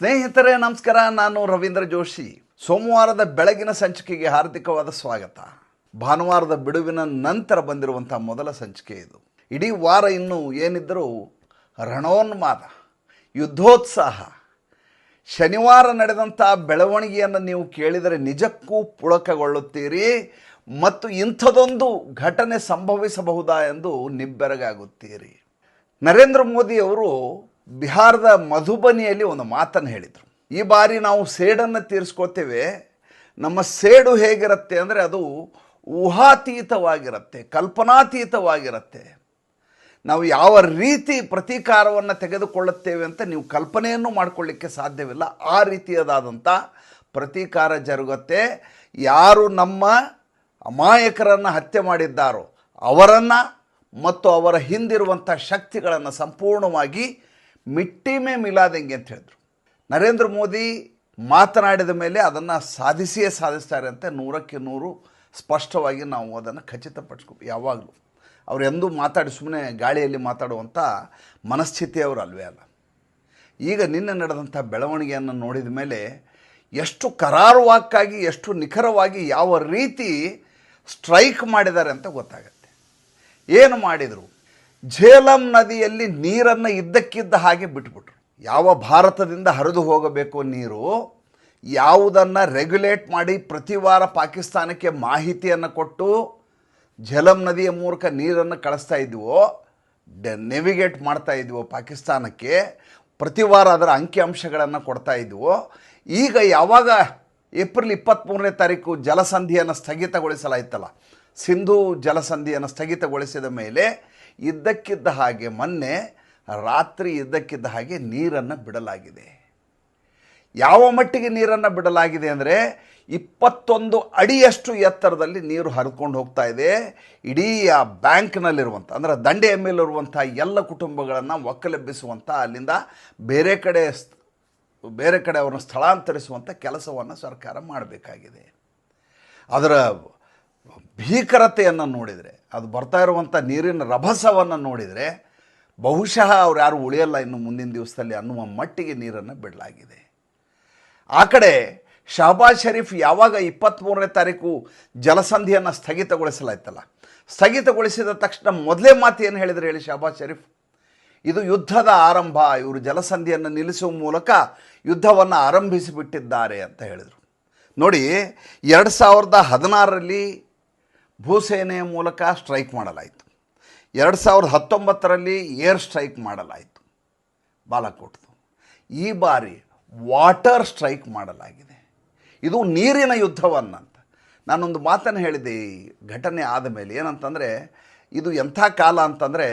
ಸ್ನೇಹಿತರೆ, ನಮಸ್ಕಾರ. ನಾನು ರವೀಂದ್ರ ಜೋಶಿ. ಸೋಮವಾರದ ಬೆಳಗಿನ ಸಂಚಿಕೆಗೆ ಹಾರ್ದಿಕವಾದ ಸ್ವಾಗತ. ಭಾನುವಾರದ ಬಿಡುವಿನ ನಂತರ ಬಂದಿರುವಂಥ ಮೊದಲ ಸಂಚಿಕೆ ಇದು. ಇಡೀ ವಾರ ಇನ್ನು ಏನಿದ್ದರೂ ರಣೋನ್ಮಾದ, ಯುದ್ಧೋತ್ಸಾಹ, ಶನಿವಾರ ನಡೆದಂಥ ಬೆಳವಣಿಗೆಯನ್ನು ನೀವು ಕೇಳಿದರೆ ನಿಜಕ್ಕೂ ಪುಳಕಗೊಳ್ಳುತ್ತೀರಿ ಮತ್ತು ಇಂಥದೊಂದು ಘಟನೆ ಸಂಭವಿಸಬಹುದಾ ಎಂದು ನಿಬ್ಬೆರಗಾಗುತ್ತೀರಿ. ನರೇಂದ್ರ ಮೋದಿ ಅವರು ಬಿಹಾರದ ಮಧುಬನಿಯಲ್ಲಿ ಒಂದು ಮಾತನ್ನು ಹೇಳಿದರು. ಈ ಬಾರಿ ನಾವು ಸೇಡನ್ನು ತೀರಿಸ್ಕೋತೇವೆ ನಮ್ಮ ಸೇಡು ಹೇಗಿರುತ್ತೆ ಅಂದರೆ ಅದು ಊಹಾತೀತವಾಗಿರುತ್ತೆ, ಕಲ್ಪನಾತೀತವಾಗಿರುತ್ತೆ. ನಾವು ಯಾವ ರೀತಿ ಪ್ರತೀಕಾರವನ್ನು ತೆಗೆದುಕೊಳ್ಳುತ್ತೇವೆ ಅಂತ ನೀವು ಕಲ್ಪನೆಯನ್ನು ಮಾಡಿಕೊಳ್ಳಿಕ್ಕೆ ಸಾಧ್ಯವಿಲ್ಲ. ಆ ರೀತಿಯದಾದಂಥ ಪ್ರತೀಕಾರ ಜರುಗುತ್ತೆ. ಯಾರು ನಮ್ಮ ಅಮಾಯಕರನ್ನು ಹತ್ಯೆ ಮಾಡಿದ್ದಾರೋ ಅವರನ್ನು ಮತ್ತು ಅವರ ಹಿಂದಿರುವಂಥ ಶಕ್ತಿಗಳನ್ನು ಸಂಪೂರ್ಣವಾಗಿ ಮಿಟ್ಟಿಮೆ ಮಿಲಾದಂಗೆ ಅಂತ ಹೇಳಿದ್ರು. ನರೇಂದ್ರ ಮೋದಿ ಮಾತನಾಡಿದ ಮೇಲೆ ಅದನ್ನು ಸಾಧಿಸಿಯೇ ಸಾಧಿಸ್ತಾರೆ ಅಂತ ನೂರಕ್ಕೆ ನೂರು ಸ್ಪಷ್ಟವಾಗಿ ನಾವು ಅದನ್ನು ಖಚಿತಪಡಿಸ್ಕೊ, ಯಾವಾಗಲೂ. ಅವ್ರು ಎಂದೂ ಮಾತಾಡಿ ಸುಮ್ಮನೆ ಗಾಳಿಯಲ್ಲಿ ಮಾತಾಡುವಂಥ ಮನಸ್ಥಿತಿಯವರು ಅಲ್ವೇ ಅಲ್ಲ. ಈಗ ನಿನ್ನೆ ನಡೆದಂಥ ಬೆಳವಣಿಗೆಯನ್ನು ನೋಡಿದ ಮೇಲೆ ಎಷ್ಟು ಕರಾರುವಾಕ್ಕಾಗಿ, ಎಷ್ಟು ನಿಖರವಾಗಿ ಯಾವ ರೀತಿ ಸ್ಟ್ರೈಕ್ ಮಾಡಿದ್ದಾರೆ ಅಂತ ಗೊತ್ತಾಗತ್ತೆ. ಏನು ಮಾಡಿದರು? ಝೇಲಂ ನದಿಯಲ್ಲಿ ನೀರನ್ನು ಇದ್ದಕ್ಕಿದ್ದ ಹಾಗೆ ಬಿಟ್ಬಿಟ್ರು. ಯಾವ ಭಾರತದಿಂದ ಹರಿದು ಹೋಗಬೇಕು ನೀರು? ಯಾವುದನ್ನು ರೆಗ್ಯುಲೇಟ್ ಮಾಡಿ ಪ್ರತಿ ವಾರ ಪಾಕಿಸ್ತಾನಕ್ಕೆ ಮಾಹಿತಿಯನ್ನು ಕೊಟ್ಟು ಝೇಲಂ ನದಿಯ ಮೂಲಕ ನೀರನ್ನು ಕಳಿಸ್ತಾ ಇದ್ವೋ, ಡ ನೆವಿಗೇಟ್ ಮಾಡ್ತಾ ಇದ್ವೋ ಪಾಕಿಸ್ತಾನಕ್ಕೆ, ಪ್ರತಿ ವಾರ ಅದರ ಅಂಕಿಅಂಶಗಳನ್ನು ಕೊಡ್ತಾ ಇದ್ವೋ, ಈಗ ಯಾವಾಗ ಏಪ್ರಿಲ್ ಇಪ್ಪತ್ತ್ಮೂರನೇ ತಾರೀಕು ಜಲಸಂಧಿಯನ್ನು ಸ್ಥಗಿತಗೊಳಿಸಲಾಯಿತಲ್ಲ, ಸಿಂಧು ಜಲಸಂಧಿಯನ್ನು ಸ್ಥಗಿತಗೊಳಿಸಿದ ಮೇಲೆ ಇದ್ದಕ್ಕಿದ್ದ ಹಾಗೆ ಮೊನ್ನೆ ರಾತ್ರಿ ಇದ್ದಕ್ಕಿದ್ದ ಹಾಗೆ ನೀರನ್ನು ಬಿಡಲಾಗಿದೆ. ಯಾವ ಮಟ್ಟಿಗೆ ನೀರನ್ನು ಬಿಡಲಾಗಿದೆ ಅಂದರೆ ಇಪ್ಪತ್ತೊಂದು ಅಡಿಯಷ್ಟು ಎತ್ತರದಲ್ಲಿ ನೀರು ಹರಿದುಕೊಂಡು ಹೋಗ್ತಾ ಇದೆ. ಇಡೀ ಆ ಬ್ಯಾಂಕ್ನಲ್ಲಿರುವಂಥ, ಅಂದರೆ ದಂಡೆಯ ಮೇಲಿರುವಂಥ ಎಲ್ಲ ಕುಟುಂಬಗಳನ್ನು ಒಕ್ಕಲೆಬ್ಬಿಸುವಂಥ, ಅಲ್ಲಿಂದ ಬೇರೆ ಕಡೆ ಬೇರೆ ಕಡೆ ಅವರನ್ನು ಸ್ಥಳಾಂತರಿಸುವಂಥ ಕೆಲಸವನ್ನು ಸರ್ಕಾರ ಮಾಡಬೇಕಾಗಿದೆ. ಅದರ ಭೀಕರತೆಯನ್ನು ನೋಡಿದರೆ ಅದು ಬರ್ತಾ ಇರುವಂಥ ನೀರಿನ ರಭಸವನ್ನು ನೋಡಿದರೆ ಬಹುಶಃ ಅವ್ರು ಯಾರು ಉಳಿಯಲ್ಲ ಇನ್ನು ಮುಂದಿನ ದಿವಸದಲ್ಲಿ ಅನ್ನುವ ಮಟ್ಟಿಗೆ ನೀರನ್ನು ಬಿಡಲಾಗಿದೆ. ಆ ಕಡೆ ಶಹಬಾಜ್ ಶರೀಫ್ ಯಾವಾಗ ಇಪ್ಪತ್ತ್ಮೂರನೇ ತಾರೀಕು ಜಲಸಂಧಿಯನ್ನು ಸ್ಥಗಿತಗೊಳಿಸಲಾಯ್ತಲ್ಲ? ಸ್ಥಗಿತಗೊಳಿಸಿದ ತಕ್ಷಣ ಮೊದಲೇ ಮಾತು ಏನು ಹೇಳಿದ್ರು ಹೇಳಿ ಶಹಬಾಜ್ ಶರೀಫ್? ಇದು ಯುದ್ಧದ ಆರಂಭ, ಇವರು ಜಲಸಂಧಿಯನ್ನು ನಿಲ್ಲಿಸುವ ಮೂಲಕ ಯುದ್ಧವನ್ನು ಆರಂಭಿಸಿಬಿಟ್ಟಿದ್ದಾರೆ ಅಂತ ಹೇಳಿದರು. ನೋಡಿ, ಎರಡು ಸಾವಿರದ ಹದಿನಾರರಲ್ಲಿ ಭೂಸೇನೆಯ ಮೂಲಕ ಸ್ಟ್ರೈಕ್ ಮಾಡಲಾಯಿತು. ಎರಡು ಸಾವಿರದ ಹತ್ತೊಂಬತ್ತರಲ್ಲಿ ಏರ್ ಸ್ಟ್ರೈಕ್ ಮಾಡಲಾಯಿತು ಬಾಲಕೋಟ್ದು. ಈ ಬಾರಿ ವಾಟರ್ ಸ್ಟ್ರೈಕ್ ಮಾಡಲಾಗಿದೆ. ಇದು ನೀರಿನ ಯುದ್ಧವನ್ನಂತ. ನಾನೊಂದು ಮಾತನ್ನು ಹೇಳಿದೆ, ಈ ಘಟನೆ ಆದ ಮೇಲೆ ಏನಂತಂದರೆ, ಇದು ಎಂಥ ಕಾಲ ಅಂತಂದರೆ,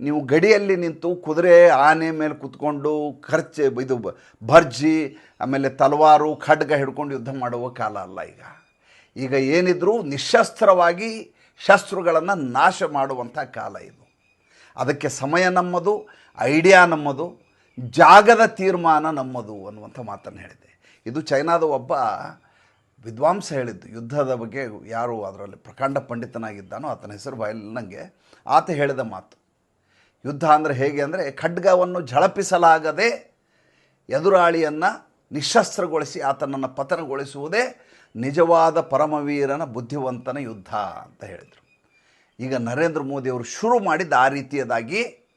ನೀವು ಗಡಿಯಲ್ಲಿ ನಿಂತು ಕುದುರೆ ಆನೆ ಮೇಲೆ ಕುತ್ಕೊಂಡು ಖರ್ಚು, ಇದು ಭರ್ಜಿ, ಆಮೇಲೆ ತಲವಾರು, ಖಡ್ಗ ಹಿಡ್ಕೊಂಡು ಯುದ್ಧ ಮಾಡುವ ಕಾಲ ಅಲ್ಲ ಈಗ. ಈಗ ಏನಿದ್ರೂ ನಿಶಸ್ತ್ರವಾಗಿ ಶಸ್ತ್ರಗಳನ್ನು ನಾಶ ಮಾಡುವಂಥ ಕಾಲ ಇದು. ಅದಕ್ಕೆ ಸಮಯ ನಮ್ಮದು, ಐಡಿಯಾ ನಮ್ಮದು, ಜಾಗದ ತೀರ್ಮಾನ ನಮ್ಮದು ಅನ್ನುವಂಥ ಮಾತನ್ನು ಹೇಳಿದೆ. ಇದು ಚೈನಾದ ಒಬ್ಬ ವಿದ್ವಾಂಸ ಹೇಳಿದ್ದು. ಯುದ್ಧದ ಬಗ್ಗೆ ಯಾರು ಅದರಲ್ಲಿ ಪ್ರಕಾಂಡ ಪಂಡಿತನಾಗಿದ್ದಾನೋ ಆತನ ಹೆಸರು ಬಾಯಲ್ಲಿ ನನಗೆ ಆತ ಹೇಳಿದ ಮಾತು. ಯುದ್ಧ ಅಂದರೆ ಹೇಗೆ ಅಂದರೆ ಖಡ್ಗವನ್ನು ಝಳಪಿಸಲಾಗದೆ ಎದುರಾಳಿಯನ್ನು ನಿಶಸ್ತ್ರಗೊಳಿಸಿ ಆತನನ್ನು ಪತನಗೊಳಿಸುವುದೇ ನಿಜವಾದ ಪರಮವೀರನ ಬುದ್ಧಿವಂತನ ಯುದ್ಧ ಅಂತ ಹೇಳಿದರು. ಈಗ ನರೇಂದ್ರ ಮೋದಿಯವರು ಶುರು ಮಾಡಿದ ಆ ರೀತಿಯದಾಗಿ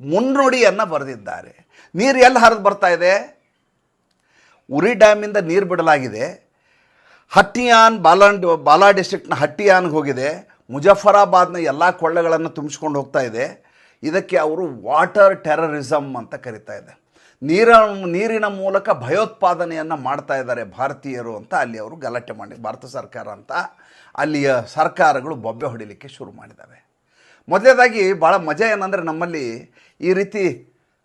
ಮುನ್ನುಡಿಯನ್ನು ಬರೆದಿದ್ದಾರೆ. ನೀರು ಎಲ್ಲಿ ಹರಿದು ಬರ್ತಾ ಇದೆ? ಉರಿ ಡ್ಯಾಮಿಂದ ನೀರು ಬಿಡಲಾಗಿದೆ. ಹಟ್ಟಿಯಾನ್ ಬಾಲಾಂಡ್ ಬಾಲಾ ಡಿಸ್ಟ್ರಿಕ್ಟ್ನ ಹಟ್ಟಿಯಾನ್ಗೆ ಹೋಗಿದೆ. ಮುಜಫರಾಬಾದ್ನ ಎಲ್ಲ ಕೊಳ್ಳೆಗಳನ್ನು ತುಂಬಿಸ್ಕೊಂಡು ಹೋಗ್ತಾ ಇದೆ. ಇದಕ್ಕೆ ಅವರು ವಾಟರ್ ಟೆರರಿಸಮ್ ಅಂತ ಕರಿತಾ ಇದೆ ನೀರ, ನೀರಿನ ಮೂಲಕ ಭಯೋತ್ಪಾದನೆಯನ್ನು ಮಾಡ್ತಾ ಇದ್ದಾರೆ ಭಾರತೀಯರು ಅಂತ ಅಲ್ಲಿ ಅವರು ಗಲಾಟೆ ಮಾಡಿ, ಭಾರತ ಸರ್ಕಾರ ಅಂತ ಅಲ್ಲಿಯ ಸರ್ಕಾರಗಳು ಬೊಬ್ಬೆ ಹೊಡಿಲಿಕ್ಕೆ ಶುರು ಮಾಡಿದ್ದಾವೆ. ಮೊದಲನೇದಾಗಿ ಭಾಳ ಮಜಾ ಏನಂದರೆ ನಮ್ಮಲ್ಲಿ ಈ ರೀತಿ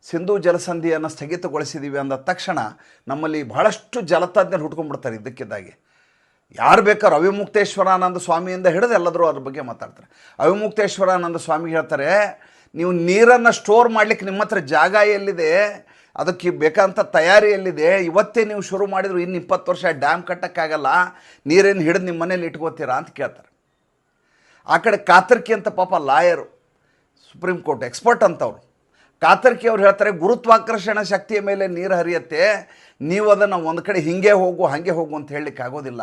ಸಿಂಧೂ ಜಲಸಂಧಿಯನ್ನು ಸ್ಥಗಿತಗೊಳಿಸಿದ್ದೀವಿ ಅಂದ ತಕ್ಷಣ ನಮ್ಮಲ್ಲಿ ಬಹಳಷ್ಟು ಜಲತಜ್ಞರು ಹುಟ್ಕೊಂಡ್ಬಿಡ್ತಾರೆ ಇದಕ್ಕಿದ್ದಾಗಿ ಯಾರು ಬೇಕಾದ್ರೂ ಅವಿಮುಕ್ತೇಶ್ವರಾನಂದ ಸ್ವಾಮಿಯಿಂದ ಹಿಡಿದು ಎಲ್ಲದರೂ ಅದ್ರ ಬಗ್ಗೆ ಮಾತಾಡ್ತಾರೆ. ಅವಿಮುಕ್ತೇಶ್ವರಾನಂದ ಸ್ವಾಮಿ ಹೇಳ್ತಾರೆ, ನೀವು ನೀರನ್ನು ಸ್ಟೋರ್ ಮಾಡಲಿಕ್ಕೆ ನಿಮ್ಮ ಹತ್ರ ಜಾಗ ಎಲ್ಲಿದೆ? ಅದಕ್ಕೆ ಬೇಕಂತ ತಯಾರಿಯಲ್ಲಿದೆ ಇವತ್ತೇ ನೀವು ಶುರು ಮಾಡಿದ್ರು ಇನ್ನು ಇಪ್ಪತ್ತು ವರ್ಷ ಡ್ಯಾಮ್ ಕಟ್ಟೋಕ್ಕಾಗಲ್ಲ, ನೀರೇನು ಹಿಡಿದು ನಿಮ್ಮ ಮನೇಲಿ ಇಟ್ಕೋತೀರಾ ಅಂತ ಕೇಳ್ತಾರೆ. ಆ ಕಡೆ ಕಾತರ್ಕಿ ಅಂತ ಪಾಪ ಲಾಯರು, ಸುಪ್ರೀಂ ಕೋರ್ಟ್ ಎಕ್ಸ್ಪರ್ಟ್ ಅಂತವ್ರು. ಕಾತರ್ಕಿ ಅವ್ರು ಹೇಳ್ತಾರೆ, ಗುರುತ್ವಾಕರ್ಷಣ ಶಕ್ತಿಯ ಮೇಲೆ ನೀರು ಹರಿಯುತ್ತೆ, ನೀವು ಅದನ್ನು ಒಂದು ಕಡೆ ಹಿಂಗೆ ಹೋಗು, ಹಾಗೆ ಹೋಗು ಅಂತ ಹೇಳಲಿಕ್ಕೆ ಆಗೋದಿಲ್ಲ.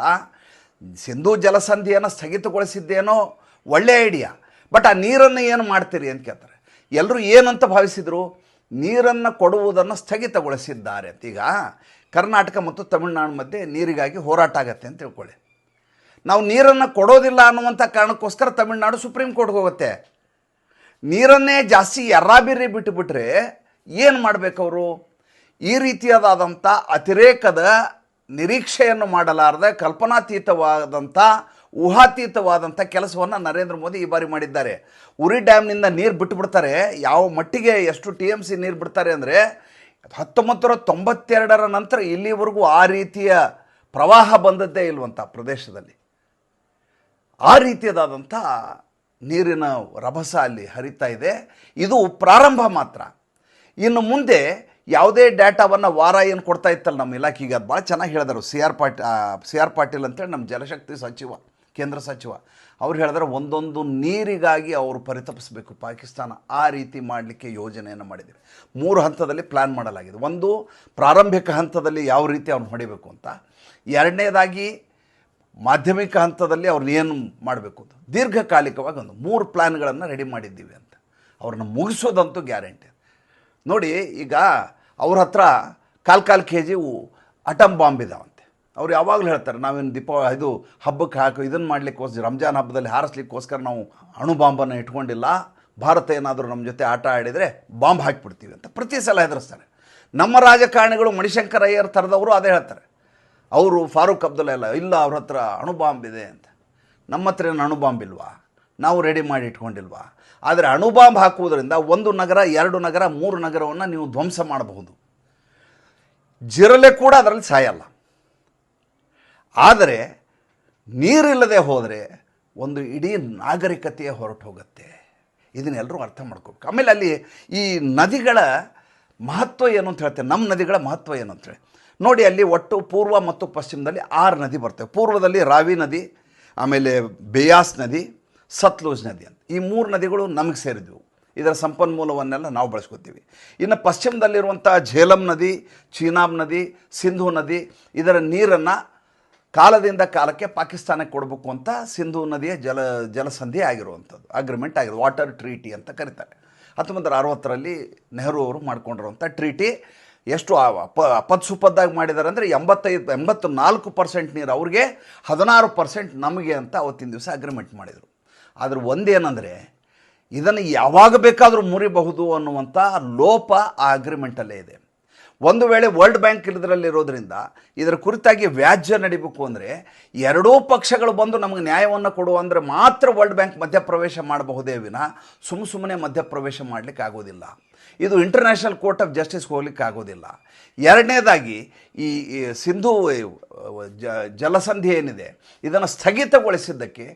ಸಿಂಧೂ ಜಲಸಂಧಿಯನ್ನು ಸ್ಥಗಿತಗೊಳಿಸಿದ್ದೇನೋ ಒಳ್ಳೆಯ ಐಡಿಯಾ. ಬಟ್ ಆ ನೀರನ್ನು ಏನು ಮಾಡ್ತೀರಿ? ಅಂತ ಕೇಳ್ತಾರೆ. ಎಲ್ಲರೂ ಏನಂತ ಭಾವಿಸಿದರು? ನೀರನ್ನು ಕೊಡುವುದನ್ನು ಸ್ಥಗಿತಗೊಳಿಸಿದ್ದಾರೆ ಈಗ ಕರ್ನಾಟಕ ಮತ್ತು ತಮಿಳುನಾಡು ಮಧ್ಯೆ ನೀರಿಗಾಗಿ ಹೋರಾಟ ಆಗತ್ತೆ ಅಂತ ತಿಳ್ಕೊಳ್ಳಿ. ನಾವು ನೀರನ್ನು ಕೊಡೋದಿಲ್ಲ ಅನ್ನುವಂಥ ಕಾರಣಕ್ಕೋಸ್ಕರ ತಮಿಳುನಾಡು ಸುಪ್ರೀಂ ಕೋರ್ಟ್ಗೆ ಹೋಗುತ್ತೆ. ನೀರನ್ನೇ ಜಾಸ್ತಿ ಎರಾಬಿರಿ ಬಿಟ್ಟುಬಿಟ್ರೆ ಏನು ಮಾಡಬೇಕವರು ಈ ರೀತಿಯಾದಂಥ ಅತಿರೇಕದ ನಿರೀಕ್ಷೆಯನ್ನು ಮಾಡಲಾರದೆ ಕಲ್ಪನಾತೀತವಾದಂಥ ಊಹಾತೀತವಾದಂಥ ಕೆಲಸವನ್ನು ನರೇಂದ್ರ ಮೋದಿ ಈ ಬಾರಿ ಮಾಡಿದ್ದಾರೆ. ಉರಿ ಡ್ಯಾಮ್ನಿಂದ ನೀರು ಬಿಟ್ಟುಬಿಡ್ತಾರೆ ಯಾವ ಮಟ್ಟಿಗೆ ಎಷ್ಟು ಟಿ ಎಂ ಸಿ ನೀರು ಬಿಡ್ತಾರೆ ಅಂದರೆ ಹತ್ತೊಂಬತ್ತು ತೊಂಬತ್ತೆರಡರ ನಂತರ ಇಲ್ಲಿವರೆಗೂ ಆ ರೀತಿಯ ಪ್ರವಾಹ ಬಂದದ್ದೇ ಇಲ್ವಂಥ ಪ್ರದೇಶದಲ್ಲಿ. ಆ ರೀತಿಯದಾದಂಥ ನೀರಿನ ರಭಸ ಅಲ್ಲಿ ಹರಿತಾ ಇದೆ. ಇದು ಪ್ರಾರಂಭ ಮಾತ್ರ. ಇನ್ನು ಮುಂದೆ ಯಾವುದೇ ಡೇಟಾವನ್ನು ವಾರ ಏನು ಕೊಡ್ತಾ ಇತ್ತಲ್ಲ ನಮ್ಮ ಇಲಾಖೆಗೆ ಅದು ಭಾಳ ಚೆನ್ನಾಗಿ ಹೇಳಿದರು. ಸಿ ಆರ್ ಪಾಟ್ ಸಿ ಆರ್ ಪಾಟೀಲ್ ಅಂತೇಳಿ ನಮ್ಮ ಜಲಶಕ್ತಿ ಸಚಿವ. ಕೇಂದ್ರ ಸಚಿವ. ಅವ್ರು ಹೇಳಿದ್ರೆ ಒಂದೊಂದು ನೀರಿಗಾಗಿ ಅವರು ಪರಿತಪಿಸಬೇಕು. ಪಾಕಿಸ್ತಾನ ಆ ರೀತಿ ಮಾಡಲಿಕ್ಕೆ ಯೋಜನೆಯನ್ನು ಮಾಡಿದ್ದೀವಿ ಮೂರು ಹಂತದಲ್ಲಿ ಪ್ಲ್ಯಾನ್ ಮಾಡಲಾಗಿದೆ. ಒಂದು, ಪ್ರಾರಂಭಿಕ ಹಂತದಲ್ಲಿ ಯಾವ ರೀತಿ ಅವ್ರನ್ನ ಹೊಡಿಬೇಕು ಅಂತ. ಎರಡನೇದಾಗಿ, ಮಾಧ್ಯಮಿಕ ಹಂತದಲ್ಲಿ ಅವ್ರನ್ನ ಏನು ಮಾಡಬೇಕು ಅಂತ. ದೀರ್ಘಕಾಲಿಕವಾಗಿ ಒಂದು ಮೂರು ಪ್ಲ್ಯಾನ್ಗಳನ್ನು ರೆಡಿ ಮಾಡಿದ್ದೀವಿ ಅಂತ. ಅವ್ರನ್ನ ಮುಗಿಸೋದಂತೂ ಗ್ಯಾರಂಟಿ. ನೋಡಿ, ಈಗ ಅವ್ರ ಹತ್ರ ಕಾಲು ಕಾಲು ಕೆ ಜಿ ಅಟಮ್ ಬಾಂಬ್ ಇದಾವಂತೆ. ಅವ್ರು ಯಾವಾಗಲೂ ಹೇಳ್ತಾರೆ, ನಾವೇನು ದೀಪ, ಇದು ಹಬ್ಬಕ್ಕೆ ಹಾಕಿ, ಇದನ್ನು ಮಾಡಲಿಕ್ಕೋಸ್ಕರ, ರಂಜಾನ್ ಹಬ್ಬದಲ್ಲಿ ಹಾರಿಸ್ಲಿಕ್ಕೋಸ್ಕರ ನಾವು ಅಣು ಬಾಂಬನ್ನು ಇಟ್ಕೊಂಡಿಲ್ಲ. ಭಾರತ ಏನಾದರೂ ನಮ್ಮ ಜೊತೆ ಆಟ ಆಡಿದರೆ ಬಾಂಬ್ ಹಾಕಿಬಿಡ್ತೀವಿ ಅಂತ ಪ್ರತಿ ಸಲ ಹೆದರಿಸ್ತಾರೆ. ನಮ್ಮ ರಾಜಕಾರಣಿಗಳು ಮಣಿಶಂಕರ್ ಅಯ್ಯರ್ ಥರದವರು ಅದೇ ಹೇಳ್ತಾರೆ. ಅವರು ಫಾರೂಕ್ ಅಬ್ದುಲ್ಲಾ ಎಲ್ಲ, ಇಲ್ಲ, ಅವ್ರ ಹತ್ರ ಅಣು ಬಾಂಬ್ ಇದೆ ಅಂತ. ನಮ್ಮ ಹತ್ರ ಏನು ಅಣು ಬಾಂಬ್ ಇಲ್ವಾ? ನಾವು ರೆಡಿ ಮಾಡಿ ಇಟ್ಕೊಂಡಿಲ್ವಾ? ಆದರೆ ಅಣು ಬಾಂಬ್ ಹಾಕುವುದರಿಂದ ಒಂದು ನಗರ, ಎರಡು ನಗರ, ಮೂರು ನಗರವನ್ನು ನೀವು ಧ್ವಂಸ ಮಾಡಬಹುದು. ಜಿರಲೆ ಕೂಡ ಅದರಲ್ಲಿ ಸಾಯಲ್ಲ. ಆದರೆ ನೀರಿಲ್ಲದೆ ಹೋದರೆ ಒಂದು ಇಡೀ ನಾಗರಿಕತೆಯೇ ಹೊರಟು ಹೋಗುತ್ತೆ ಇದನ್ನೆಲ್ಲರೂ ಅರ್ಥ ಮಾಡ್ಕೋಬೇಕು. ಆಮೇಲೆ ಅಲ್ಲಿ ಈ ನದಿಗಳ ಮಹತ್ವ ಏನು ಅಂತ ಹೇಳ್ತೇವೆ ನಮ್ಮ ನದಿಗಳ ಮಹತ್ವ ಏನು ಅಂತ ಹೇಳಿ. ನೋಡಿ, ಅಲ್ಲಿ ಒಟ್ಟು ಪೂರ್ವ ಮತ್ತು ಪಶ್ಚಿಮದಲ್ಲಿ ಆರು ನದಿ ಬರ್ತವೆ. ಪೂರ್ವದಲ್ಲಿ ರಾವಿ ನದಿ, ಆಮೇಲೆ ಬೇಯಾಸ್ ನದಿ, ಸತ್ಲೂಜ್ ನದಿ ಅಂತ. ಈ ಮೂರು ನದಿಗಳು ನಮಗೆ ಸೇರಿದ್ವು. ಇದರ ಸಂಪನ್ಮೂಲವನ್ನೆಲ್ಲ ನಾವು ಬಳಸ್ಕೊತೀವಿ. ಇನ್ನು ಪಶ್ಚಿಮದಲ್ಲಿರುವಂಥ ಝೇಲಂ ನದಿ, ಚೀನಾಬ್ ನದಿ, ಸಿಂಧು ನದಿ, ಇದರ ನೀರನ್ನು ಕಾಲದಿಂದ ಕಾಲಕ್ಕೆ ಪಾಕಿಸ್ತಾನಕ್ಕೆ ಕೊಡಬೇಕು ಅಂತ ಸಿಂಧು ನದಿಯ ಜಲ, ಜಲಸಂಧಿ ಆಗಿರುವಂಥದ್ದು ಅಗ್ರಿಮೆಂಟ್ ಆಗಿದೆ ವಾಟರ್ ಟ್ರೀಟಿ ಅಂತ ಕರೀತಾರೆ. ಹತ್ತೊಂಬತ್ತು ಅರವತ್ತರಲ್ಲಿ ನೆಹರು ಅವರು ಮಾಡ್ಕೊಂಡಿರುವಂಥ ಟ್ರೀಟಿ ಎಷ್ಟು ಅಪತ್ಸುಪದ್ದಾಗಿ ಮಾಡಿದ್ದಾರೆ ಅಂದರೆ ಎಂಬತ್ತೈದು ಎಂಬತ್ತು ನಾಲ್ಕು ಪರ್ಸೆಂಟ್ ನೀರು ಅವ್ರಿಗೆ, ಹದಿನಾರು ಪರ್ಸೆಂಟ್ ನಮಗೆ ಅಂತ ಅವತ್ತಿನ ದಿವಸ ಅಗ್ರಿಮೆಂಟ್ ಮಾಡಿದರು. ಆದರೆ ಒಂದೇನೆಂದರೆ, ಇದನ್ನು ಯಾವಾಗ ಬೇಕಾದರೂ ಮುರಿಬಹುದು ಅನ್ನುವಂಥ ಲೋಪ ಆ ಅಗ್ರಿಮೆಂಟಲ್ಲೇ ಇದೆ. ಒಂದು ವೇಳೆ ವರ್ಲ್ಡ್ ಬ್ಯಾಂಕ್ ಇದರಲ್ಲಿರೋದ್ರಿಂದ ಇದರ ಕುರಿತಾಗಿ ವ್ಯಾಜ್ಯ ನಡಿಬೇಕು ಅಂದರೆ ಎರಡೂ ಪಕ್ಷಗಳು ಬಂದು ನಮಗೆ ನ್ಯಾಯವನ್ನು ಕೊಡು ಅಂದರೆ ಮಾತ್ರ ವರ್ಲ್ಡ್ ಬ್ಯಾಂಕ್ ಮಧ್ಯಪ್ರವೇಶ ಮಾಡಬಹುದೇ ವಿನ ಸುಮ್ಮ ಸುಮ್ಮನೆ ಮಧ್ಯಪ್ರವೇಶ ಮಾಡಲಿಕ್ಕೆ ಆಗೋದಿಲ್ಲ. ಇದು ಇಂಟರ್ನ್ಯಾಷನಲ್ ಕೋರ್ಟ್ ಆಫ್ ಜಸ್ಟಿಸ್ಗೆ ಹೋಗ್ಲಿಕ್ಕೆ ಆಗೋದಿಲ್ಲ ಎರಡನೇದಾಗಿ ಈ ಈ ಸಿಂಧು ಜಲಸಂಧಿ ಏನಿದೆ, ಇದನ್ನು ಸ್ಥಗಿತಗೊಳಿಸಿದ್ದಕ್ಕೆ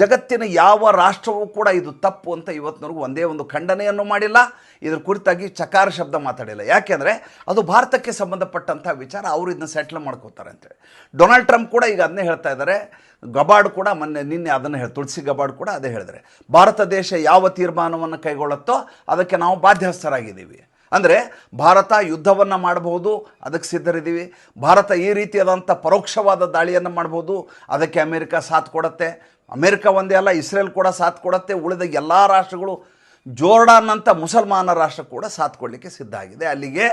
ಜಗತ್ತಿನ ಯಾವ ರಾಷ್ಟ್ರವೂ ಕೂಡ ಇದು ತಪ್ಪು ಅಂತ ಇವತ್ತಿನವರೆಗೂ ಒಂದೇ ಒಂದು ಖಂಡನೆಯನ್ನು ಮಾಡಿಲ್ಲ. ಇದ್ರ ಕುರಿತಾಗಿ ಚಕಾರ ಶಬ್ದ ಮಾತಾಡಿಲ್ಲ. ಯಾಕೆಂದರೆ ಅದು ಭಾರತಕ್ಕೆ ಸಂಬಂಧಪಟ್ಟಂಥ ವಿಚಾರ ಅವರು ಇದನ್ನ ಸೆಟ್ಲ್ ಮಾಡ್ಕೋತಾರೆ ಅಂತೇಳಿ ಡೊನಾಲ್ಡ್ ಟ್ರಂಪ್ ಕೂಡ ಈಗ ಅದನ್ನೇ ಹೇಳ್ತಾ ಇದ್ದಾರೆ. ಗಬಾರ್ಡ್ ಕೂಡ ಮೊನ್ನೆ ನಿನ್ನೆ ಅದನ್ನು ಹೇಳಿ, ತುಳಸಿ ಗಬಾಡ್ ಕೂಡ ಅದೇ ಹೇಳಿದ್ರೆ ಭಾರತ ದೇಶ ಯಾವ ತೀರ್ಮಾನವನ್ನು ಕೈಗೊಳ್ಳುತ್ತೋ ಅದಕ್ಕೆ ನಾವು ಬಾಧ್ಯಸ್ಥರಾಗಿದ್ದೀವಿ. ಅಂದರೆ ಭಾರತ ಯುದ್ಧವನ್ನು ಮಾಡಬಹುದು, ಅದಕ್ಕೆ ಸಿದ್ಧರಿದ್ದೀವಿ. ಭಾರತ ಈ ರೀತಿಯಾದಂಥ ಪರೋಕ್ಷವಾದ ದಾಳಿಯನ್ನು ಮಾಡ್ಬೋದು ಅದಕ್ಕೆ ಅಮೇರಿಕ ಸಾಥ್ ಕೊಡುತ್ತೆ. ಅಮೇರಿಕ ಒಂದೇ ಅಲ್ಲ, ಇಸ್ರೇಲ್ ಕೂಡ ಸಾಥ್ ಕೊಡುತ್ತೆ. ಉಳಿದ ಎಲ್ಲ ರಾಷ್ಟ್ರಗಳು, ಜೋರ್ಡಾನ್ ಅಂತ ಮುಸಲ್ಮಾನ ರಾಷ್ಟ್ರ ಕೂಡ ಸಾಥ್ ಕೊಡಲಿಕ್ಕೆ ಸಿದ್ಧ ಆಗಿದೆ. ಅಲ್ಲಿಗೆ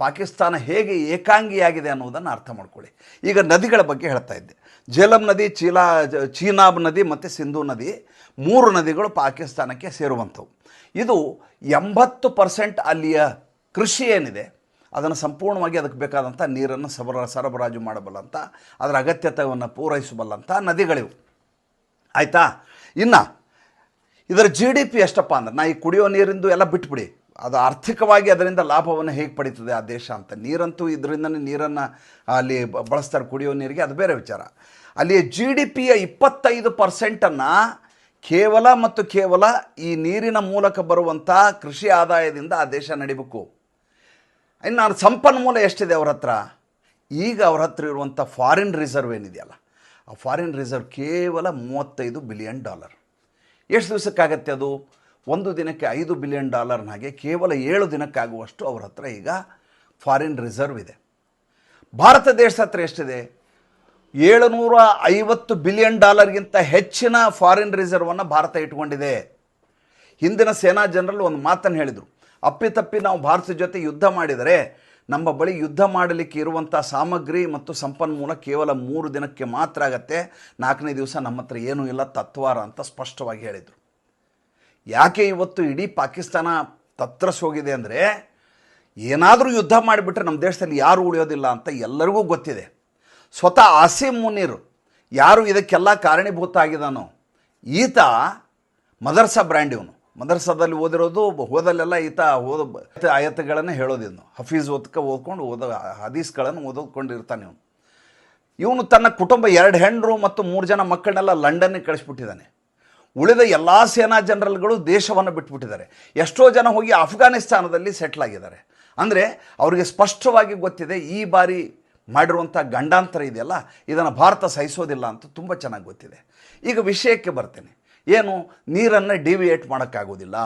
ಪಾಕಿಸ್ತಾನ ಹೇಗೆ ಏಕಾಂಗಿಯಾಗಿದೆ ಅನ್ನೋದನ್ನು ಅರ್ಥ ಮಾಡ್ಕೊಳ್ಳಿ. ಈಗ ನದಿಗಳ ಬಗ್ಗೆ ಹೇಳ್ತಾ ಇದ್ದೆ. ಜೇಲಂ ನದಿ, ಚೀಲಾ, ಚೀನಾಬ್ ನದಿ ಮತ್ತು ಸಿಂಧೂ ನದಿ ಮೂರು ನದಿಗಳು ಪಾಕಿಸ್ತಾನಕ್ಕೆ ಸೇರುವಂಥವು. ಇದು ಎಂಬತ್ತು ಪರ್ಸೆಂಟ್ ಅಲ್ಲಿಯ ಕೃಷಿ ಏನಿದೆ, ಅದನ್ನು ಸಂಪೂರ್ಣವಾಗಿ ಅದಕ್ಕೆ ಬೇಕಾದಂಥ ನೀರನ್ನು ಸಬರ, ಸರಬರಾಜು ಮಾಡಬಲ್ಲಂಥ ಅದರ ಅಗತ್ಯತೆಯನ್ನು ಪೂರೈಸಬಲ್ಲಂಥ ನದಿಗಳಿವು. ಆಯಿತಾ? ಇನ್ನು ಇದರ ಜಿ ಡಿ ಪಿ ಎಷ್ಟಪ್ಪ ಅಂದ್ರೆ, ನಾ ಈ ಕುಡಿಯೋ ನೀರಿಂದು ಎಲ್ಲ ಬಿಟ್ಬಿಡಿ. ಅದು ಆರ್ಥಿಕವಾಗಿ ಅದರಿಂದ ಲಾಭವನ್ನು ಹೇಗೆ ಪಡೀತದೆ ಆ ದೇಶ ಅಂತ? ನೀರಂತೂ ಇದರಿಂದನೇ ನೀರನ್ನು ಅಲ್ಲಿ ಬಳಸ್ತಾರೆ, ಕುಡಿಯೋ ನೀರಿಗೆ. ಅದು ಬೇರೆ ವಿಚಾರ. ಅಲ್ಲಿ ಜಿ ಡಿ ಪಿಯ ಇಪ್ಪತ್ತೈದು ಪರ್ಸೆಂಟನ್ನು ಕೇವಲ ಮತ್ತು ಕೇವಲ ಈ ನೀರಿನ ಮೂಲಕ ಬರುವಂಥ ಕೃಷಿ ಆದಾಯದಿಂದ ಆ ದೇಶ ನಡಿಬೇಕು. ಇನ್ನು ನಾನು ಸಂಪನ್ಮೂಲ ಎಷ್ಟಿದೆ ಅವ್ರ ಹತ್ರ? ಈಗ ಅವ್ರ ಹತ್ರ ಇರುವಂಥ ಫಾರಿನ್ ರಿಸರ್ವ್ ಏನಿದೆಯಲ್ಲ, ಆ ಫಾರಿನ್ ರಿಸರ್ವ್ ಕೇವಲ ಮೂವತ್ತೈದು ಬಿಲಿಯನ್ ಡಾಲರ್ ಎಷ್ಟು ದಿವಸಕ್ಕಾಗತ್ತೆ ಅದು? ಒಂದು ದಿನಕ್ಕೆ ಐದು ಬಿಲಿಯನ್ ಡಾಲರ್ನಾಗೆ ಕೇವಲ ಏಳು ದಿನಕ್ಕಾಗುವಷ್ಟು ಅವ್ರ ಹತ್ರ ಈಗ ಫಾರಿನ್ ರಿಸರ್ವ್ ಇದೆ. ಭಾರತ ದೇಶದ ಹತ್ರ ಎಷ್ಟಿದೆ? ಏಳುನೂರ ಐವತ್ತು ಬಿಲಿಯನ್ ಡಾಲರ್ಗಿಂತ ಹೆಚ್ಚಿನ ಫಾರಿನ್ ರಿಸರ್ವನ್ನು ಭಾರತ ಇಟ್ಕೊಂಡಿದೆ. ಹಿಂದಿನ ಸೇನಾ ಜನರಲ್ ಒಂದು ಮಾತನ್ನು ಹೇಳಿದರು. ಅಪ್ಪಿತಪ್ಪಿ ನಾವು ಭಾರತದ ಜೊತೆ ಯುದ್ಧ ಮಾಡಿದರೆ ನಮ್ಮ ಬಳಿ ಯುದ್ಧ ಮಾಡಲಿಕ್ಕೆ ಇರುವಂಥ ಸಾಮಗ್ರಿ ಮತ್ತು ಸಂಪನ್ಮೂಲ ಕೇವಲ ಮೂರು ದಿನಕ್ಕೆ ಮಾತ್ರ ಆಗತ್ತೆ. ನಾಲ್ಕನೇ ದಿವಸ ನಮ್ಮ ಹತ್ರ ಏನೂ ಇಲ್ಲ, ತತ್ವಾರ ಅಂತ ಸ್ಪಷ್ಟವಾಗಿ ಹೇಳಿದರು. ಯಾಕೆ ಇವತ್ತು ಇಡೀ ಪಾಕಿಸ್ತಾನ ತತ್ರಸ್ ಹೋಗಿದೆ ಅಂದರೆ ಏನಾದರೂ ಯುದ್ಧ ಮಾಡಿಬಿಟ್ರೆ ನಮ್ಮ ದೇಶದಲ್ಲಿ ಯಾರು ಉಳಿಯೋದಿಲ್ಲ ಅಂತ ಎಲ್ಲರಿಗೂ ಗೊತ್ತಿದೆ. ಸ್ವತಃ ಆಸಿಮ್ ಮುನೀರ್ ಯಾರು ಇದಕ್ಕೆಲ್ಲ ಕಾರಣೀಭೂತ ಆಗಿದಾನೋ ಈತ ಮದರ್ಸಾ ಬ್ರ್ಯಾಂಡ್ ಇವನು. ಮದರ್ಸಾದಲ್ಲಿ ಓದಿರೋದು, ಹೋದಲ್ಲೆಲ್ಲ ಈತ ಓದ ಆಯತ್ತುಗಳನ್ನು ಹೇಳೋದಿನ್ನು ಹಫೀಸ್ ಓದ್ಕ ಓದ್ಕೊಂಡು ಓದೋ ಹದೀಸ್ಗಳನ್ನು ಓದೋದ್ಕೊಂಡಿರ್ತಾನೆ ಇವನು. ಇವನು ತನ್ನ ಕುಟುಂಬ ಎರಡು ಹೆಣ್ಣರು ಮತ್ತು ಮೂರು ಜನ ಮಕ್ಕಳನ್ನೆಲ್ಲ ಲಂಡನ್ನಿಗೆ ಕಳಿಸ್ಬಿಟ್ಟಿದ್ದಾನೆ. ಉಳಿದ ಎಲ್ಲ ಸೇನಾ ಜನರಲ್ಗಳು ದೇಶವನ್ನು ಬಿಟ್ಬಿಟ್ಟಿದ್ದಾರೆ. ಎಷ್ಟೋ ಜನ ಹೋಗಿ ಅಫ್ಘಾನಿಸ್ತಾನದಲ್ಲಿ ಸೆಟ್ಲ್ ಆಗಿದ್ದಾರೆ. ಅಂದರೆ ಅವರಿಗೆ ಸ್ಪಷ್ಟವಾಗಿ ಗೊತ್ತಿದೆ, ಈ ಬಾರಿ ಮಾಡಿರುವಂಥ ಗಂಡಾಂತರ ಇದೆಯಲ್ಲ, ಇದನ್ನು ಭಾರತ ಸಹಿಸೋದಿಲ್ಲ ಅಂತ ತುಂಬ ಚೆನ್ನಾಗಿ ಗೊತ್ತಿದೆ. ಈಗ ವಿಷಯಕ್ಕೆ ಬರ್ತೇನೆ. ಏನು, ನೀರನ್ನು ಡಿವಿಯೇಟ್ ಮಾಡೋಕ್ಕಾಗೋದಿಲ್ಲ.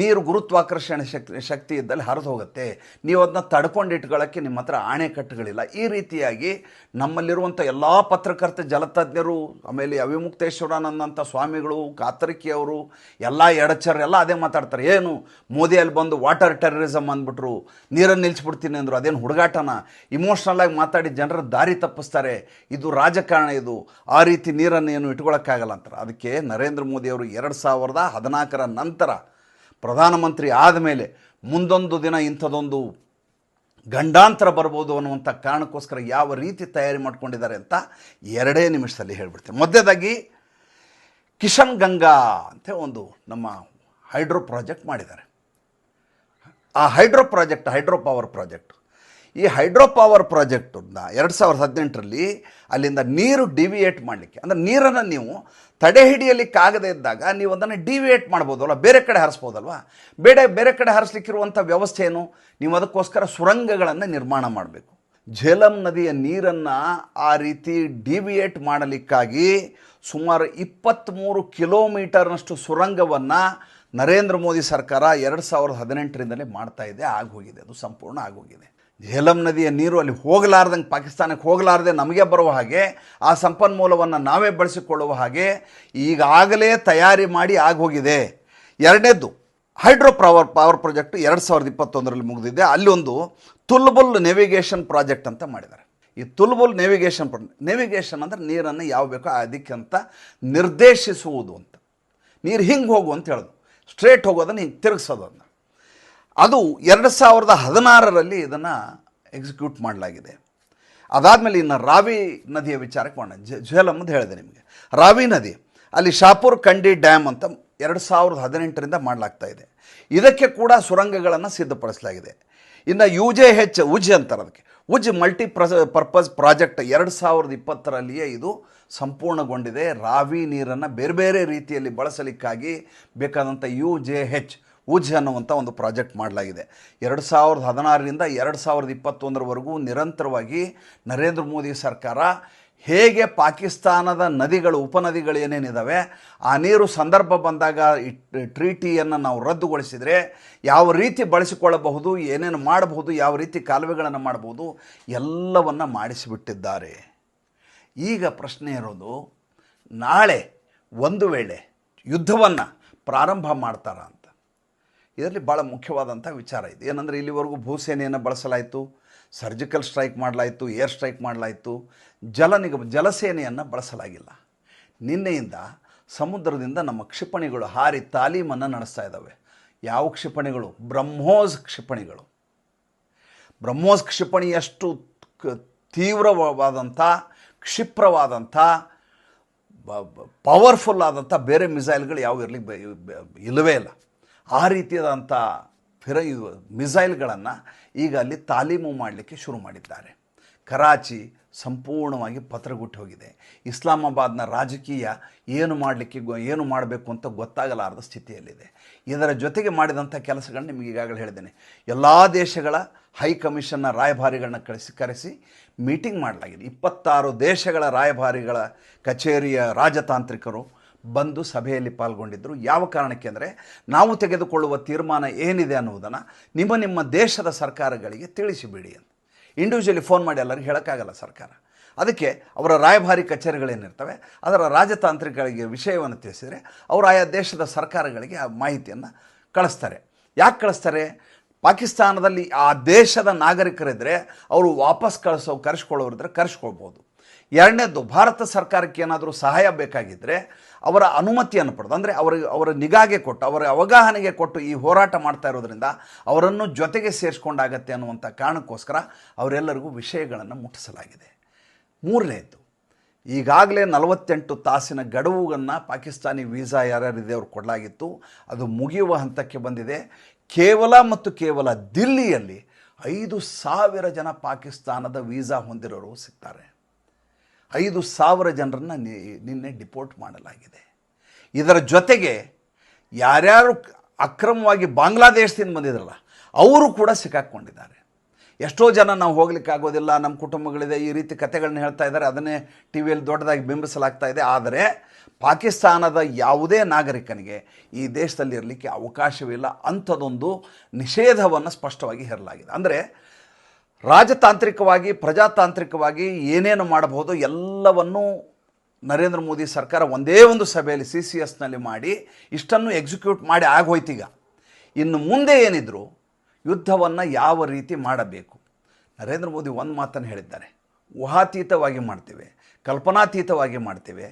ನೀರು ಗುರುತ್ವಾಕರ್ಷಣೆ ಶಕ್ತಿ ಶಕ್ತಿ ಇದ್ದಲ್ಲಿ ಹರಿದು ಹೋಗುತ್ತೆ. ನೀವು ಅದನ್ನ ತಡ್ಕೊಂಡು ಇಟ್ಕೊಳ್ಳೋಕ್ಕೆ ನಿಮ್ಮ ಹತ್ರ ಆಣೆಕಟ್ಟುಗಳಿಲ್ಲ ಈ ರೀತಿಯಾಗಿ ನಮ್ಮಲ್ಲಿರುವಂಥ ಎಲ್ಲ ಪತ್ರಕರ್ತ, ಜಲತಜ್ಞರು, ಆಮೇಲೆ ಅವಿಮುಕ್ತೇಶ್ವರಾನಂದಂಥ ಸ್ವಾಮಿಗಳು ಕಾತರಿಕೆಯವರು ಎಲ್ಲ ಎಡಚರ್ ಎಲ್ಲ ಅದೇ ಮಾತಾಡ್ತಾರೆ. ಏನು? ಮೋದಿಯಲ್ಲಿ ಬಂದು ವಾಟರ್ ಟೆರರಿಸಮ್ ಅಂದ್ಬಿಟ್ರು, ನೀರನ್ನು ನಿಲ್ಲಿಸ್ಬಿಡ್ತೀನಿ ಅಂದರು, ಅದೇನು ಹುಡುಗಾಟನ? ಇಮೋಷ್ನಲ್ ಆಗಿ ಮಾತಾಡಿ ಜನರ ದಾರಿ ತಪ್ಪಿಸ್ತಾರೆ. ಇದು ರಾಜಕಾರಣ ಇದು. ಆ ರೀತಿ ನೀರನ್ನು ಏನು ಇಟ್ಕೊಳ್ಳೋಕ್ಕಾಗಲ್ಲ ಅಂತಾರೆ. ಅದಕ್ಕೆ ನರೇಂದ್ರ ಮೋದಿಯವರು ಎರಡು ಸಾವಿರದ ಹದಿನಾಲ್ಕರ ನಂತರ ಪ್ರಧಾನಮಂತ್ರಿ ಆದಮೇಲೆ ಮುಂದೊಂದು ದಿನ ಇಂಥದೊಂದು ಗಂಡಾಂತರ ಬರ್ಬೋದು ಅನ್ನುವಂಥ ಕಾರಣಕ್ಕೋಸ್ಕರ ಯಾವ ರೀತಿ ತಯಾರಿ ಮಾಡ್ಕೊಂಡಿದ್ದಾರೆ ಅಂತ ಎರಡೇ ನಿಮಿಷದಲ್ಲಿ ಹೇಳಿಬಿಡ್ತೀನಿ. ಮೊದಲೇದಾಗಿ ಕಿಶನ್ ಗಂಗಾ ಅಂತ ಒಂದು ನಮ್ಮ ಹೈಡ್ರೋ ಪ್ರಾಜೆಕ್ಟ್ ಮಾಡಿದ್ದಾರೆ. ಆ hydro project, hydro power project ಈ ಹೈಡ್ರೋ ಪವರ್ ಪ್ರಾಜೆಕ್ಟನ್ನ ಎರಡು ಸಾವಿರದ ಹದಿನೆಂಟರಲ್ಲಿ ಅಲ್ಲಿಂದ ನೀರು ಡಿವಿಯೇಟ್ ಮಾಡಲಿಕ್ಕೆ. ಅಂದರೆ ನೀರನ್ನು ನೀವು ತಡೆ ಹಿಡಿಯಲಿಕ್ಕಾಗದೇ ಇದ್ದಾಗ ನೀವು ಅದನ್ನು ಡಿವಿಯೇಟ್ ಮಾಡ್ಬೋದಲ್ವ ಬೇರೆ ಕಡೆ ಹರಿಸ್ಬೋದಲ್ವ? ಬೇರೆ ಬೇರೆ ಕಡೆ ಹರಿಸ್ಲಿಕ್ಕಿರುವಂಥ ವ್ಯವಸ್ಥೆ ಏನು? ನೀವು ಅದಕ್ಕೋಸ್ಕರ ಸುರಂಗಗಳನ್ನು ನಿರ್ಮಾಣ ಮಾಡಬೇಕು. ಝೇಲಂ ನದಿಯ ನೀರನ್ನು ಆ ರೀತಿ ಡಿವಿಯೇಟ್ ಮಾಡಲಿಕ್ಕಾಗಿ ಸುಮಾರು ಇಪ್ಪತ್ತ್ಮೂರು ಕಿಲೋಮೀಟರ್ನಷ್ಟು ಸುರಂಗವನ್ನು ನರೇಂದ್ರ ಮೋದಿ ಸರ್ಕಾರ ಎರಡು ಸಾವಿರದ ಹದಿನೆಂಟರಿಂದಲೇ ಮಾಡ್ತಾ ಇದೆ. ಆಗೋಗಿದೆ ಅದು ಸಂಪೂರ್ಣ ಆಗೋಗಿದೆ ಝೇಲಂ ನದಿಯ ನೀರು ಅಲ್ಲಿ ಹೋಗಲಾರ್ದಂಗೆ ಪಾಕಿಸ್ತಾನಕ್ಕೆ ಹೋಗಲಾರದೆ ನಮಗೆ ಬರುವ ಹಾಗೆ, ಆ ಸಂಪನ್ಮೂಲವನ್ನು ನಾವೇ ಬಳಸಿಕೊಳ್ಳುವ ಹಾಗೆ ಈಗಾಗಲೇ ತಯಾರಿ ಮಾಡಿ ಆಗೋಗಿದೆ. ಎರಡನೇದ್ದು, ಹೈಡ್ರೋ ಪವರ್ ಪವರ್ ಪ್ರಾಜೆಕ್ಟ್ ಎರಡು ಸಾವಿರದ ಇಪ್ಪತ್ತೊಂದರಲ್ಲಿ ಮುಗಿದಿದೆ. ಅಲ್ಲೊಂದು ತುಲ್ಬುಲ್ ನೆವಿಗೇಷನ್ ಪ್ರಾಜೆಕ್ಟ್ ಅಂತ ಮಾಡಿದ್ದಾರೆ. ಈ ತುಲ್ಬುಲ್ ನೆವಿಗೇಷನ್ ನೆವಿಗೇಷನ್ ಅಂದರೆ ನೀರನ್ನು ಯಾವ ಬೇಕೋ ಅದಕ್ಕೆ ಅಂತ ನಿರ್ದೇಶಿಸುವುದು ಅಂತ. ನೀರು ಹಿಂಗೆ ಹೋಗು ಅಂತ ಹೇಳೋದು. ಸ್ಟ್ರೇಟ್ ಹೋಗೋದನ್ನು ಹಿಂಗೆ ತಿರುಗಿಸೋದು ಅದನ್ನ ಅದು ಎರಡು ಸಾವಿರದ ಹದಿನಾರರಲ್ಲಿ ಇದನ್ನು ಎಕ್ಸಿಕ್ಯೂಟ್ ಮಾಡಲಾಗಿದೆ. ಅದಾದಮೇಲೆ ಇನ್ನು ರಾವಿ ನದಿಯ ವಿಚಾರಕ್ಕೆ ಮಾಡೋಣ ಜ ಅಂತ ಹೇಳಿದೆ ನಿಮಗೆ. ರಾವಿ ನದಿ, ಅಲ್ಲಿ ಶಾಪುರ್ ಕಂಡಿ ಡ್ಯಾಮ್ ಅಂತ ಎರಡು ಸಾವಿರದ ಹದಿನೆಂಟರಿಂದ ಮಾಡಲಾಗ್ತಾ ಇದೆ. ಇದಕ್ಕೆ ಕೂಡ ಸುರಂಗಗಳನ್ನು ಸಿದ್ಧಪಡಿಸಲಾಗಿದೆ. ಇನ್ನು ಯು ಜೆ ಹೆಚ್ ಉಜ್ ಅಂತಾರೆ ಅದಕ್ಕೆ. ಉಜ್ ಮಲ್ಟಿ ಪರ್ಪಸ್ ಪ್ರಾಜೆಕ್ಟ್ ಎರಡು ಸಾವಿರದ ಇಪ್ಪತ್ತರಲ್ಲಿಯೇ ಇದು ಸಂಪೂರ್ಣಗೊಂಡಿದೆ. ರಾವಿ ನೀರನ್ನು ಬೇರೆ ಬೇರೆ ರೀತಿಯಲ್ಲಿ ಬಳಸಲಿಕ್ಕಾಗಿ ಬೇಕಾದಂಥ ಯು ಜೆ ಹೆಚ್ ಉಜ್ ಅನ್ನುವಂಥ ಒಂದು ಪ್ರಾಜೆಕ್ಟ್ ಮಾಡಲಾಗಿದೆ. ಎರಡು ಸಾವಿರದ ಹದಿನಾರರಿಂದ ಎರಡು ಸಾವಿರದ ಇಪ್ಪತ್ತೊಂದರವರೆಗೂ ನಿರಂತರವಾಗಿ ನರೇಂದ್ರ ಮೋದಿ ಸರ್ಕಾರ ಹೇಗೆ ಪಾಕಿಸ್ತಾನದ ನದಿಗಳು ಉಪನದಿಗಳು ಏನೇನಿದ್ದಾವೆ ಆ ನೀರು ಸಂದರ್ಭ ಬಂದಾಗ ಟ್ರೀಟಿಯನ್ನು ನಾವು ರದ್ದುಗೊಳಿಸಿದರೆ ಯಾವ ರೀತಿ ಬಳಸಿಕೊಳ್ಳಬಹುದು, ಏನೇನು ಮಾಡಬಹುದು, ಯಾವ ರೀತಿ ಕಾಲುವೆಗಳನ್ನು ಮಾಡಬಹುದು, ಎಲ್ಲವನ್ನು ಮಾಡಿಸಿಬಿಟ್ಟಿದ್ದಾರೆ. ಈಗ ಪ್ರಶ್ನೆ ಇರೋದು, ನಾಳೆ ಒಂದು ವೇಳೆ ಯುದ್ಧವನ್ನು ಪ್ರಾರಂಭ ಮಾಡ್ತಾರ ಅಂತ. ಇದರಲ್ಲಿ ಭಾಳ ಮುಖ್ಯವಾದಂಥ ವಿಚಾರ ಇದೆ. ಏನಂದರೆ ಇಲ್ಲಿವರೆಗೂ ಭೂಸೇನೆಯನ್ನು ಬಳಸಲಾಯಿತು ಸರ್ಜಿಕಲ್ ಸ್ಟ್ರೈಕ್ ಮಾಡಲಾಯಿತು ಏರ್ ಸ್ಟ್ರೈಕ್ ಮಾಡಲಾಯಿತು, ಜಲ ನಿಗಮ ಜಲಸೇನೆಯನ್ನು ಬಳಸಲಾಗಿಲ್ಲ. ನಿನ್ನೆಯಿಂದ ಸಮುದ್ರದಿಂದ ನಮ್ಮ ಕ್ಷಿಪಣಿಗಳು ಹಾರಿ ತಾಲೀಮನ್ನು ನಡೆಸ್ತಾ ಇದ್ದಾವೆ. ಯಾವ ಕ್ಷಿಪಣಿಗಳು? ಬ್ರಹ್ಮೋಸ್ ಕ್ಷಿಪಣಿಗಳು. ಬ್ರಹ್ಮೋಸ್ ಕ್ಷಿಪಣಿಯಷ್ಟು ತೀವ್ರವಾದಂಥ, ಕ್ಷಿಪ್ರವಾದಂಥ ಪವರ್ಫುಲ್ ಆದಂಥ ಬೇರೆ ಮಿಸೈಲ್ಗಳು ಯಾವ ಇರಲಿ ಇಲ್ಲವೇ ಇಲ್ಲ. ಆ ರೀತಿಯಾದಂಥ ಫಿರ ಇದು ಮಿಸೈಲ್ಗಳನ್ನು ಈಗ ಅಲ್ಲಿ ತಾಲೀಮು ಮಾಡಲಿಕ್ಕೆ ಶುರು ಮಾಡಿದ್ದಾರೆ. ಕರಾಚಿ ಸಂಪೂರ್ಣವಾಗಿ ಪತ್ರಗುಟ್ಟು ಹೋಗಿದೆ. ಇಸ್ಲಾಮಾಬಾದ್ನ ರಾಜಕೀಯ ಏನು ಮಾಡಲಿಕ್ಕೆ ಏನು ಮಾಡಬೇಕು ಅಂತ ಗೊತ್ತಾಗಲಾರದ ಸ್ಥಿತಿಯಲ್ಲಿದೆ. ಇದರ ಜೊತೆಗೆ ಮಾಡಿದಂಥ ಕೆಲಸಗಳನ್ನ ನಿಮಗೆ ಈಗಾಗಲೇ ಹೇಳಿದ್ದೇನೆ. ಎಲ್ಲ ದೇಶಗಳ ಹೈ ಕಮಿಷನ್ನ ರಾಯಭಾರಿಗಳನ್ನ ಕಳಿಸಿ, ಕರೆಸಿ ಮೀಟಿಂಗ್ ಮಾಡಲಾಗಿದೆ. ಇಪ್ಪತ್ತಾರು ದೇಶಗಳ ರಾಯಭಾರಿಗಳ ಕಚೇರಿಯ ರಾಜತಾಂತ್ರಿಕರು ಬಂದು ಸಭೆಯಲ್ಲಿ ಪಾಲ್ಗೊಂಡಿದ್ದರು ಯಾವ ಕಾರಣಕ್ಕೆ ಅಂದರೆ ನಾವು ತೆಗೆದುಕೊಳ್ಳುವ ತೀರ್ಮಾನ ಏನಿದೆ ಅನ್ನುವುದನ್ನು ನಿಮ್ಮ ನಿಮ್ಮ ದೇಶದ ಸರ್ಕಾರಗಳಿಗೆ ತಿಳಿಸಿಬಿಡಿ ಅಂತ. ಇಂಡಿವಿಜುವಲಿ ಫೋನ್ ಮಾಡಿ ಎಲ್ಲರಿಗೂ ಹೇಳೋಕ್ಕಾಗಲ್ಲ ಸರ್ಕಾರ. ಅದಕ್ಕೆ ಅವರ ರಾಯಭಾರಿ ಕಚೇರಿಗಳೇನಿರ್ತವೆ, ಅದರ ರಾಜತಾಂತ್ರಿಕಗಳಿಗೆ ವಿಷಯವನ್ನು ತಿಳಿಸಿದರೆ ಅವರು ಆಯಾ ದೇಶದ ಸರ್ಕಾರಗಳಿಗೆ ಆ ಮಾಹಿತಿಯನ್ನು ಕಳಿಸ್ತಾರೆ. ಯಾಕೆ ಕಳಿಸ್ತಾರೆ? ಪಾಕಿಸ್ತಾನದಲ್ಲಿ ಆ ದೇಶದ ನಾಗರಿಕರಿದ್ದರೆ ಅವರು ವಾಪಸ್ ಕಳಿಸೋ, ಕರೆಸ್ಕೊಳ್ಳೋರಿದ್ರೆ ಕರೆಸ್ಕೊಳ್ಬೋದು. ಎರಡನೇದು ಭಾರತ ಸರ್ಕಾರಕ್ಕೆ ಏನಾದರೂ ಸಹಾಯ ಬೇಕಾಗಿದ್ದರೆ ಅವರ ಅನುಮತಿಯನ್ನು ಪಡೆದು, ಅಂದರೆ ಅವರ ಅವರ ನಿಗಾಗೆ ಕೊಟ್ಟು, ಅವರ ಅವಗಾಹನೆಗೆ ಕೊಟ್ಟು ಈ ಹೋರಾಟ ಮಾಡ್ತಾ ಇರೋದರಿಂದ ಅವರನ್ನು ಜೊತೆಗೆ ಸೇರಿಸ್ಕೊಂಡಾಗತ್ತೆ ಅನ್ನುವಂಥ ಕಾರಣಕ್ಕೋಸ್ಕರ ಅವರೆಲ್ಲರಿಗೂ ವಿಷಯಗಳನ್ನು ಮುಟ್ಟಿಸಲಾಗಿದೆ. ಮೂರನೇದ್ದು, ಈಗಾಗಲೇ ನಲವತ್ತೆಂಟು ತಾಸಿನ ಗಡುವನ್ನು ಪಾಕಿಸ್ತಾನಿ ವೀಸಾ ಯಾರ್ಯಾರಿದೆ ಅವ್ರು ಕೊಡಲಾಗಿತ್ತು, ಅದು ಮುಗಿಯುವ ಹಂತಕ್ಕೆ ಬಂದಿದೆ. ಕೇವಲ ಮತ್ತು ಕೇವಲ ದಿಲ್ಲಿಯಲ್ಲಿ ಐದು ಸಾವಿರ ಜನ ಪಾಕಿಸ್ತಾನದ ವೀಸಾ ಹೊಂದಿರೋರು ಸಿಗ್ತಾರೆ. ಐದು ಸಾವಿರ ಜನರನ್ನು ನಿನ್ನೆ ಡಿಪೋರ್ಟ್ ಮಾಡಲಾಗಿದೆ. ಇದರ ಜೊತೆಗೆ ಯಾರ್ಯಾರು ಅಕ್ರಮವಾಗಿ ಬಾಂಗ್ಲಾದೇಶದಿಂದ ಬಂದಿದ್ರಲ್ಲ, ಅವರು ಕೂಡ ಸಿಕ್ಕಾಕ್ಕೊಂಡಿದ್ದಾರೆ ಎಷ್ಟೋ ಜನ ನಾವು ಹೋಗ್ಲಿಕ್ಕಾಗೋದಿಲ್ಲ ನಮ್ಮ ಕುಟುಂಬಗಳಿದೆ, ಈ ರೀತಿ ಕಥೆಗಳನ್ನ ಹೇಳ್ತಾ ಇದ್ದಾರೆ, ಅದನ್ನೇ ಟಿ ವಿಯಲ್ಲಿ ದೊಡ್ಡದಾಗಿ ಬಿಂಬಿಸಲಾಗ್ತಾ ಇದೆ. ಆದರೆ ಪಾಕಿಸ್ತಾನದ ಯಾವುದೇ ನಾಗರಿಕನಿಗೆ ಈ ದೇಶದಲ್ಲಿ ಇರಲಿಕ್ಕೆ ಅವಕಾಶವಿಲ್ಲ ಅಂಥದ್ದೊಂದು ನಿಷೇಧವನ್ನು ಸ್ಪಷ್ಟವಾಗಿ ಹೇರಲಾಗಿದೆ. ಅಂದರೆ ರಾಜತಾಂತ್ರಿಕವಾಗಿ, ಪ್ರಜಾತಾಂತ್ರಿಕವಾಗಿ ಏನೇನು ಮಾಡಬಹುದು ಎಲ್ಲವನ್ನೂ ನರೇಂದ್ರ ಮೋದಿ ಸರ್ಕಾರ ಒಂದೇ ಒಂದು ಸಭೆಯಲ್ಲಿ ಸಿ ಸಿ ಎಸ್ನಲ್ಲಿ ಮಾಡಿ ಇಷ್ಟನ್ನು ಎಕ್ಸಿಕ್ಯೂಟ್ ಮಾಡಿ ಆಗೋಯ್ತೀಗ ಇನ್ನು ಮುಂದೆ ಏನಿದ್ರು ಯುದ್ಧವನ್ನು ಯಾವ ರೀತಿ ಮಾಡಬೇಕು? ನರೇಂದ್ರ ಮೋದಿ ಒಂದು ಮಾತನ್ನು ಹೇಳಿದ್ದಾರೆ. ಊಹಾತೀತವಾಗಿ ಮಾಡ್ತೇವೆ, ಕಲ್ಪನಾತೀತವಾಗಿ ಮಾಡ್ತೇವೆ.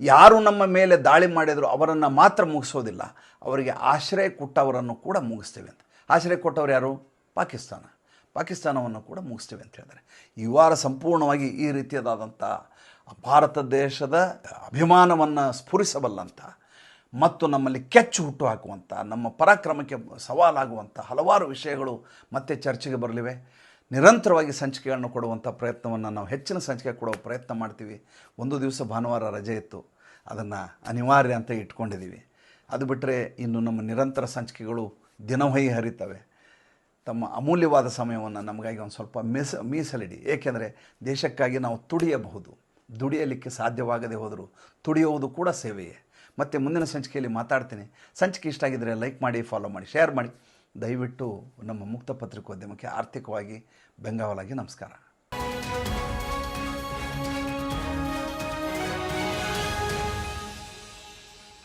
ಯಾರು ನಮ್ಮ ಮೇಲೆ ದಾಳಿ ಮಾಡಿದರೂ ಅವರನ್ನು ಮಾತ್ರ ಮುಗಿಸೋದಿಲ್ಲ. ಅವರಿಗೆ ಆಶ್ರಯ ಕೊಟ್ಟವರನ್ನು ಕೂಡ ಮುಗಿಸ್ತೇವೆ ಅಂತ. ಆಶ್ರಯ ಕೊಟ್ಟವರು ಯಾರು? ಪಾಕಿಸ್ತಾನ. ಪಾಕಿಸ್ತಾನವನ್ನು ಕೂಡ ಮುಗಿಸ್ತೇವೆ ಅಂತ ಹೇಳಿದ್ದಾರೆ. ಈ ವಾರ ಸಂಪೂರ್ಣವಾಗಿ ಈ ರೀತಿಯದಾದಂಥ ಭಾರತ ದೇಶದ ಅಭಿಮಾನವನ್ನು ಸ್ಫುರಿಸಬಲ್ಲಂಥ ಮತ್ತು ನಮ್ಮಲ್ಲಿ ಕೆಚ್ಚು ಹುಟ್ಟು ಹಾಕುವಂಥ, ನಮ್ಮ ಪರಾಕ್ರಮಕ್ಕೆ ಸವಾಲಾಗುವಂಥ ಹಲವಾರು ವಿಷಯಗಳು ಮತ್ತೆ ಚರ್ಚೆಗೆ ಬರಲಿವೆ. ನಿರಂತರವಾಗಿ ಸಂಚಿಕೆಗಳನ್ನು ಕೊಡುವಂಥ ಪ್ರಯತ್ನವನ್ನು ನಾವು ಹೆಚ್ಚಿನ ಸಂಚಿಕೆ ಕೊಡುವ ಪ್ರಯತ್ನ ಮಾಡ್ತೀವಿ. ಒಂದು ದಿವಸ ಭಾನುವಾರ ರಜೆ ಇತ್ತು. ಅದನ್ನು ಅನಿವಾರ್ಯ ಅಂತ ಇಟ್ಕೊಂಡಿದ್ದೀವಿ. ಅದು ಬಿಟ್ಟರೆ ಇನ್ನು ನಮ್ಮ ನಿರಂತರ ಸಂಚಿಕೆಗಳು ದಿನವಹಿ ಹರಿತವೆ. ತಮ್ಮ ಅಮೂಲ್ಯವಾದ ಸಮಯವನ್ನು ನಮಗಾಗಿ ಒಂದು ಸ್ವಲ್ಪ ಮೀಸ, ಮೀಸಲಿಡಿ. ಏಕೆಂದರೆ ದೇಶಕ್ಕಾಗಿ ನಾವು ತುಡಿಯಬಹುದು. ದುಡಿಯಲಿಕ್ಕೆ ಸಾಧ್ಯವಾಗದೇ ಹೋದರೂ ತುಡಿಯುವುದು ಕೂಡ ಸೇವೆಯೇ. ಮತ್ತು ಮುಂದಿನ ಸಂಚಿಕೆಯಲ್ಲಿ ಮಾತಾಡ್ತೀನಿ. ಸಂಚಿಕೆ ಇಷ್ಟ ಆಗಿದ್ದರೆ ಲೈಕ್ ಮಾಡಿ, ಫಾಲೋ ಮಾಡಿ, ಶೇರ್ ಮಾಡಿ. ದಯವಿಟ್ಟು ನಮ್ಮ ಮುಕ್ತ ಪತ್ರಿಕೋದ್ಯಮಕ್ಕೆ ಆರ್ಥಿಕವಾಗಿ ಬೆಂಗಾವಲಾಗಿ ನಮಸ್ಕಾರ.